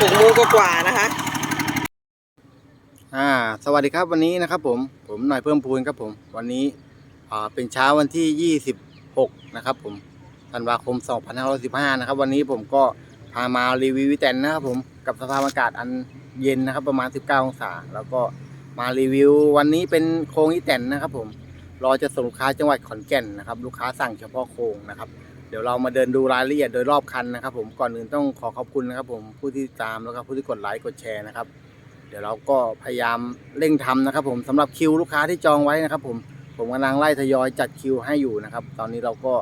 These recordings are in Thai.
หกโมงกว่านะคะ อ่า สวัสดีครับวันนี้นะครับผม ผมหน่อยเพิ่มพูนครับผม วันนี้ อ่า เป็นเช้าวันที่ 26 นะครับผม ธันวาคม 2515 นะครับ วันนี้ผมก็พามารีวิววิแตนนะครับผม กับสภาพอากาศอันเย็นนะครับ ประมาณ 19 องศา แล้วก็มารีวิว วันนี้เป็นโครงอีแตนนะครับผม รอจะส่งลูกค้าจังหวัดขอนแก่นนะครับ ลูกค้าสั่งเฉพาะโครงนะครับ เดี๋ยวเรามาเดินดูรายละเอียดโดยรอบคันนะครับ ผมก่อนอื่นต้องขอขอบคุณนะครับ ผมผู้ที่ตามแล้วก็ผู้ที่กดไลค์กดแชร์นะครับ เดี๋ยวเราก็พยายามเร่งทำนะครับ ผมสำหรับคิวลูกค้าที่จองไว้นะครับ ผมผมกำลังไล่ทยอยจัดคิวให้อยู่นะครับ ตอนนี้เราก็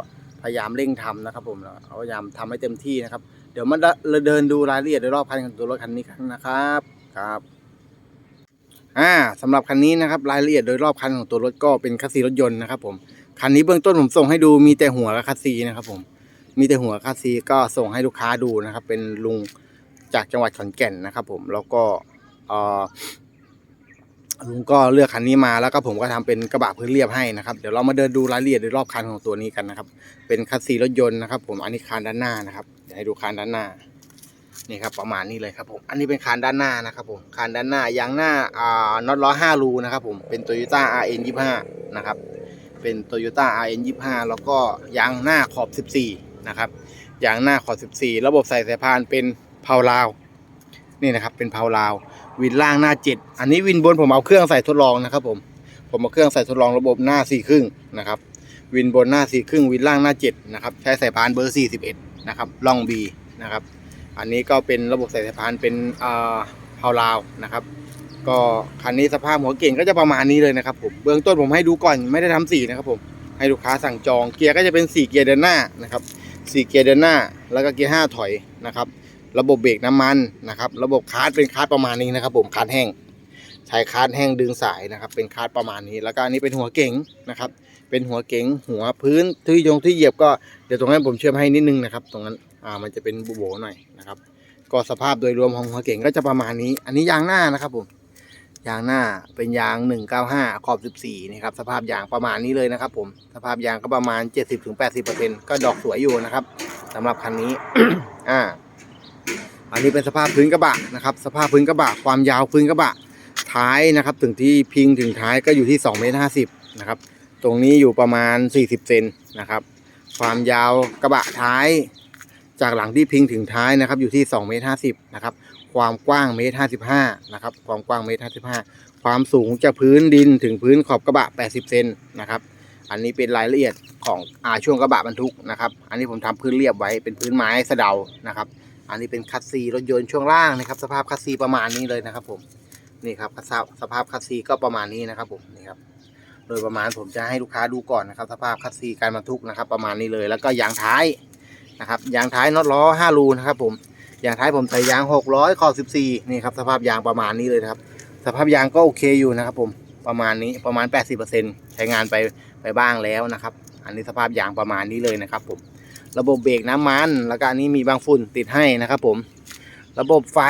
พยายามเร่งทำนะครับ ผมเราพยายามทำให้เต็มที่นะครับ เดี๋ยวมาเดินดูรายละเอียดโดยรอบคันของตัวรถคันนี้กันนะครับครับอ่าสำหรับคันนี้นะครับรายละเอียดโดยรอบคันของตัวรถก็เป็นคัสซีรถยนต์นะครับ ผม คันนี้เบื้องต้นผมส่งให้ดูมีแต่หัวคัสซีนะครับผมมีแต่หัวคัสซีก็ส่งให้ลูกค้าดูนะครับ เป็นลุงจากจังหวัดขอนแก่นนะครับ ผมแล้วก็ลุงก็เลือกคันนี้มาแล้วก็ผมก็ทำเป็นกระบะพื้นเรียบให้นะครับเดี๋ยวเรามาเดินดูรายละเอียดโดยรอบคันของตัวนี้กันนะครับ เป็นคัสซีรถยนต์นะครับ ผมอันนี้คานด้านหน้านะครับเดี๋ยวให้ดูคานด้านหน้านี่ครับประมาณนี้เลยครับผมอันนี้เป็นคานด้านหน้านะครับผมคานด้านหน้ายางหน้าอ่าน็อตล้อห้ารูนะครับผมเป็น Toyota RN 25นะครับ เป็น Toyota RN 25แล้วก็ยางหน้าขอบ 14 นะครับ ยางหน้าขอบ 14 ระบบใส่สายพานเป็นเพาลาว นี่นะครับ เป็นเพาลาว วินล่างหน้าเจ็ดอันนี้วินบนผมเอาเครื่องใส่ทดลองนะครับผม ผมเอาเครื่องใส่ทดลองระบบหน้าสี่ครึ่งนะครับ วินบนหน้าสี่ครึ่งวินล่างหน้าเจ็ดนะครับ ใช้สายพานเบอร์สี่สิบเอ็ดนะครับ ล่องบีนะครับ อันนี้ก็เป็นระบบใส่สายพานเป็นเอ่อเพาลาวนะครับ ก็คันนี้สภาพหัวเก่งก็จะประมาณนี้เลยนะครับผมเบื้องต้นผมให้ดูก่อนไม่ได้ทำสีนะครับผมให้ลูกค้าสั่งจองเกียร์ก็จะเป็นสี่เกียร์เดินหน้านะครับสี่เกียร์เดินหน้า แล้วก็เกียร์ห้าถอยนะครับระบบเบรกน้ำมันนะครับระบบคาร์ดเป็นคาร์ดประมาณนี้นะครับผมคาร์ดแห้งใช้คาร์ดแห้งดึงสายนะครับเป็นคาร์ดประมาณนี้ แล้วก็อันนี้เป็นหัวเก๋งนะครับเป็นหัวเก๋งหัวพื้นที่ยงที่เหยียบก็เดี๋ยวตรงนั้นผมเชื่อมให้นิดนึงนะครับตรงนั้นอ่ามันจะเป็นบุโบหน่อยนะครับก็สภาพโดยรวมของหัวเก๋งก็จะประมาณนี้ อันนี้ยางหน้านะครับผม ยางหน้าเป็นยาง 195 ขอบ 14นี่ครับ สภาพยางประมาณนี้เลยนะครับผม สภาพยางก็ประมาณ 70-80%ก็ดอกสวยอยู่นะครับสำหรับคันนี้ อ่า อันนี้เป็นสภาพพื้นกระบะนะครับ สภาพพื้นกระบะ ความยาวพื้นกระบะ ท้ายนะครับ ถึงที่พิงถึงท้ายก็อยู่ที่2เมตรห้าสิบนะครับ ตรงนี้อยู่ประมาณ 40 เซนนะครับ ความยาวกระบะท้าย จากหลังที่พิงถึงท้ายนะครับ อยู่ที่2เมตรห้าสิบนะครับ ความกว้างเมตรห้าสิบห้านะครับ ความกว้างเมตรห้าสิบห้าความสูงจากพื้นดินถึงพื้นขอบกระบะ80เซนนะครับ อันนี้เป็นรายละเอียดของอาช่วงกระบะบรรทุกนะครับ อันนี้ผมทำพื้นเรียบไว้เป็นพื้นไม้สะเดานะครับ อันนี้เป็นคัสซีรถยนต์ช่วงล่างนะครับ สภาพคัสซีประมาณนี้เลยนะครับผม นี่ครับสสภาพคัสซีก็ประมาณนี้นะครับผมนี่ครับโดยประมาณผมจะให้ลูกค้าดูก่อนนะครับ สภาพคัสซีการบรรทุกนะครับ ประมาณนี้เลยแล้วก็ยางท้ายนะครับยางท้ายน็อตล้อ5รูนะครับผม ยางท้ายผมใส่ยาง 600 ข้อ 14 นี่ครับสภาพยางประมาณนี้เลยครับ สภาพยางก็โอเคอยู่นะครับผมประมาณนี้ประมาณ 80%ใช้งานไปไปบ้างแล้วนะครับ อันนี้สภาพยางประมาณนี้เลยนะครับ ผม ระบบเบรกน้ำมันแล้วก็อันนี้มีบางฝุ่นติดให้นะครับ ผม ระบบไฟ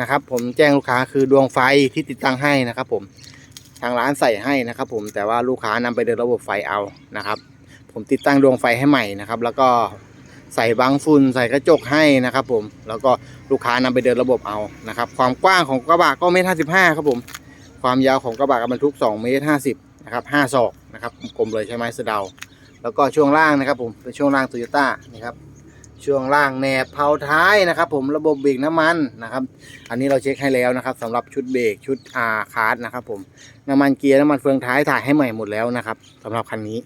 นะครับ ผมแจ้งลูกค้าคือดวงไฟที่ติดตั้งให้นะครับ ผมทางร้านใส่ให้นะครับ ผมแต่ว่าลูกค้านำไปเดินระบบไฟเอานะครับ ผมติดตั้งดวงไฟให้ใหม่นะครับ แล้วก็ ใส่บางฝุ่นใส่กระจกให้นะครับ ผม แล้วก็ลูกค้านำไปเดินระบบเอานะครับ ความกว้างของกระบะก็เมตรห้าสิบห้าครับผม ความยาวของกระบะกับบรรทุกสองเมตรห้าสิบนะครับห้าศอกนะครับกลมเลยใช่ไหมสะเดา แล้วก็ช่วงล่างนะครับ ผมเป็นช่วงล่างโตโยต้านะครับช่วงล่างแหนบเผาท้ายนะครับ ผมระบบเบรกน้ำมันนะครับ อันนี้เราเช็คให้แล้วนะครับสำหรับชุดเบรกชุดอาคาร์ดนะครับผมน้ำมันเกียร์น้ำมันเฟืองท้ายถ่ายให้ใหม่หมดแล้วนะครับสำหรับคันนี้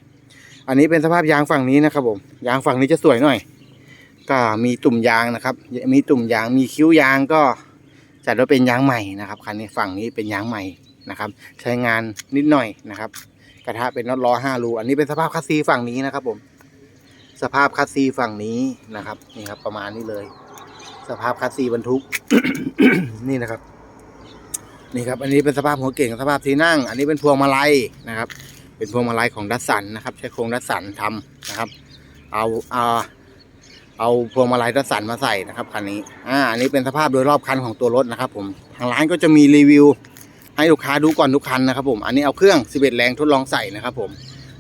อันนี้เป็นสภาพยางฝั่งนี้นะครับผมยางฝั่งนี้จะสวยหน่อย ก็มีตุ่มยางนะครับ มีตุ่มยางมีคิ้วยางก็จัดว่าเป็นยางใหม่นะครับคันนี้ฝั่งนี้เป็นยางใหม่นะครับ ใช้งานนิดหน่อยนะครับ กระทะเป็นน็อตล้อห้ารูอันนี้เป็นสภาพคัสซีฝั่งนี้นะครับ ผม สภาพคัสซีฝั่งนี้นะครับนี่ครับ ประมาณนี้เลย สภาพคัสซีบรรทุกนี่นะครับ นี่ครับ อันนี้เป็นสภาพหัวเก่งสภาพที่นั่ง อันนี้เป็นพวงมาลัยนะครับ เป็นพวงมาลัยของดัสสันนะครับ ใช้โครงดัสสันทำนะครับ เอาเอา เอาพวงมาลัยดัสสันมาใส่นะครับคันนี้ อ่า อันนี้เป็นสภาพโดยรอบคันของตัวรถนะครับ ผม ทางร้านก็จะมีรีวิว ให้ลูกค้าดูก่อนทุกคันนะครับ ผม อันนี้เอาเครื่อง 11 แรงทดลองใส่นะครับ ผม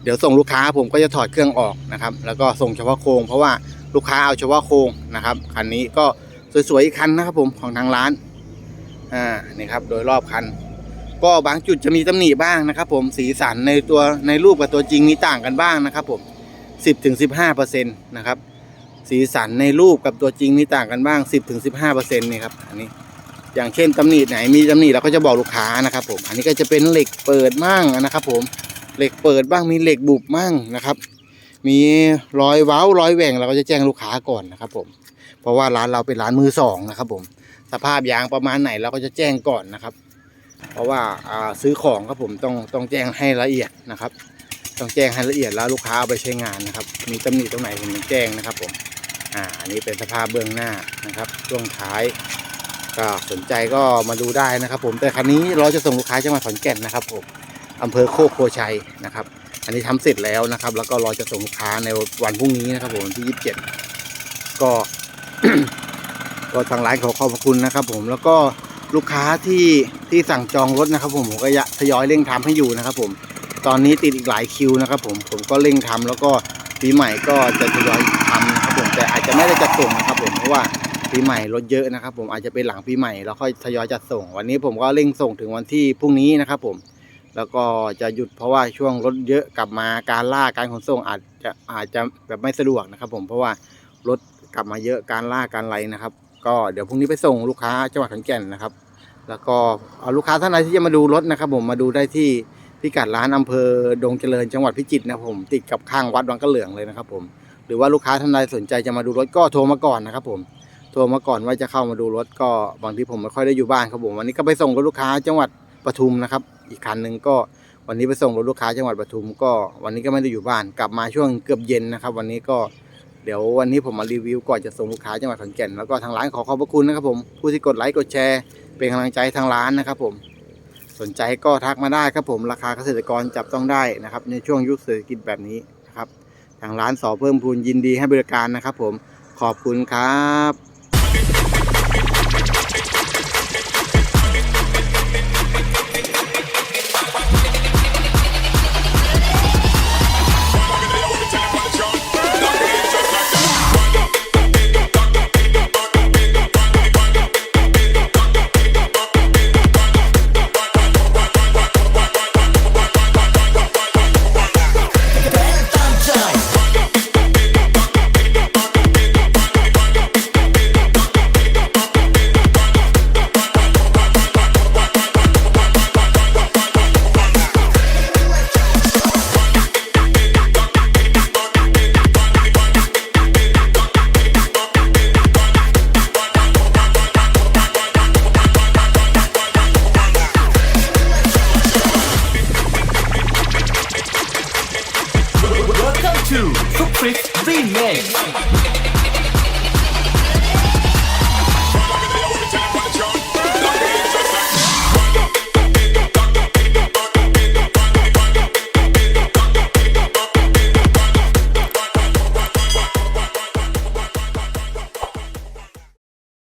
เดี๋ยวส่งลูกค้าผมก็จะถอดเครื่องออกนะครับ แล้วก็ส่งเฉพาะโครง เพราะว่าลูกค้าเอาเฉพาะโครงนะครับคันนี้ก็สวยๆอีกคันนะครับ ผมของทางร้าน อ่า นี่ครับ โดยรอบคัน ก็บางจุดจะมีตำหนิบ้างนะครับ ผม สีสันในตัวในรูปกับตัวจริงมีต่างกันบ้างนะครับ ผม 10ถึง15เปอร์เซ็นต์นะครับ สีสันในรูปกับตัวจริงนี่ต่างกันบ้าง 10ถึง15เปอร์เซ็นต์นี่ครับอันนี้อย่างเช่นตำหนิไหนมีตำหนิเราก็จะบอกลูกค้านะครับผมอันนี้ก็จะเป็นเหล็กเปิดมั่งนะครับผมเหล็กเปิดบ้างมีเหล็กบุบมั่งนะครับ มีรอยเว้ารอยแหว่งเราก็จะแจ้งลูกค้าก่อนนะครับผมเพราะว่าร้านเราเป็นร้านมือสองนะครับผมสภาพยางประมาณไหนเราก็จะแจ้งก่อนนะครับ เพราะว่าซื้อของครับผมต้องต้องแจ้งให้ละเอียดนะครับ ต้องแจ้งให้ละเอียดแล้วลูกค้าเอาไปใช้งานนะครับ มีตำหนิตรงไหนผมแจ้งนะครับผม อ่าอันนี้เป็นสภาพเบื้องหน้านะครับช่วงท้าย ก็สนใจก็มาดูได้นะครับ ผมแต่คันนี้เราจะส่งลูกค้าจังหวัดขอนแก่นนะครับผมอำเภอโคกโพชัยนะครับ อันนี้ทำเสร็จแล้วนะครับ แล้วก็รอจะส่งลูกค้าในวันพรุ่งนี้นะครับ ผมวันที่27ก็ก็ทางร้านขอขอบคุณนะครับ ผมแล้วก็ลูกค้าที่ที่สั่งจองรถนะครับ ผมผมก็ทยอยเร่งทำให้อยู่นะครับ ผมตอนนี้ติดอีกหลายคิวนะครับ ผมผมก็เร่งทำแล้วก็ปีใหม่ก็จะทยอยทำ แต่อาจจะไม่ได้จัดส่งนะครับผมเพราะว่าปีใหม่รถเยอะนะครับ ผมอาจจะเป็นหลังปีใหม่แล้วค่อยทยอยจัดส่ง วันนี้ผมก็เร่งส่งถึงวันที่พรุ่งนี้นะครับ ผม แล้วก็จะหยุดเพราะว่าช่วงรถเยอะกลับมาการล่าการขนส่งอาจจะอาจจะแบบไม่สะดวกนะครับ ผมเพราะว่ารถกลับมาเยอะการล่าการไรนะครับ ก็เดี๋ยวพรุ่งนี้ไปส่งลูกค้าจังหวัดขอนแก่นนะครับ แล้วก็เอาลูกค้าท่านใดที่จะมาดูรถนะครับ ผมมาดูได้ที่พิกัดร้านอำเภอดงเจริญจังหวัดพิจิตรนะผม ติดกับข้างวัดวังกระเหลืองเลยนะครับ ผม หรือว่าลูกค้าท่านใดสนใจจะมาดูรถก็โทรมาก่อนนะครับ ผมโทรมาก่อนว่าจะเข้ามาดูรถก็บางทีผมไม่ค่อยได้อยู่บ้านครับผมวันนี้ก็ไปส่งรถลูกค้าจังหวัดปทุมนะครับ อีกคันหนึ่งก็วันนี้ไปส่งรถลูกค้าจังหวัดปทุม ก็วันนี้ก็ไม่ได้อยู่บ้านกลับมาช่วงเกือบเย็นนะครับ วันนี้ก็เดี๋ยววันนี้ผมมารีวิวก่อนจะส่งลูกค้าจังหวัดขอนแก่นแล้วก็ทางร้านขอขอบพระคุณนะครับผมผู้ที่กดไลค์กดแชร์เป็นกำลังใจทางร้านนะครับผมสนใจก็ทักมาได้ครับผมราคาเกษตรกรจับต้องได้นะครับในช่วงยุคเศรษฐกิจแบบนี้นะครับ ทางร้านสอเพิ่มพูนยินดีให้บริการนะครับผมขอบคุณครับ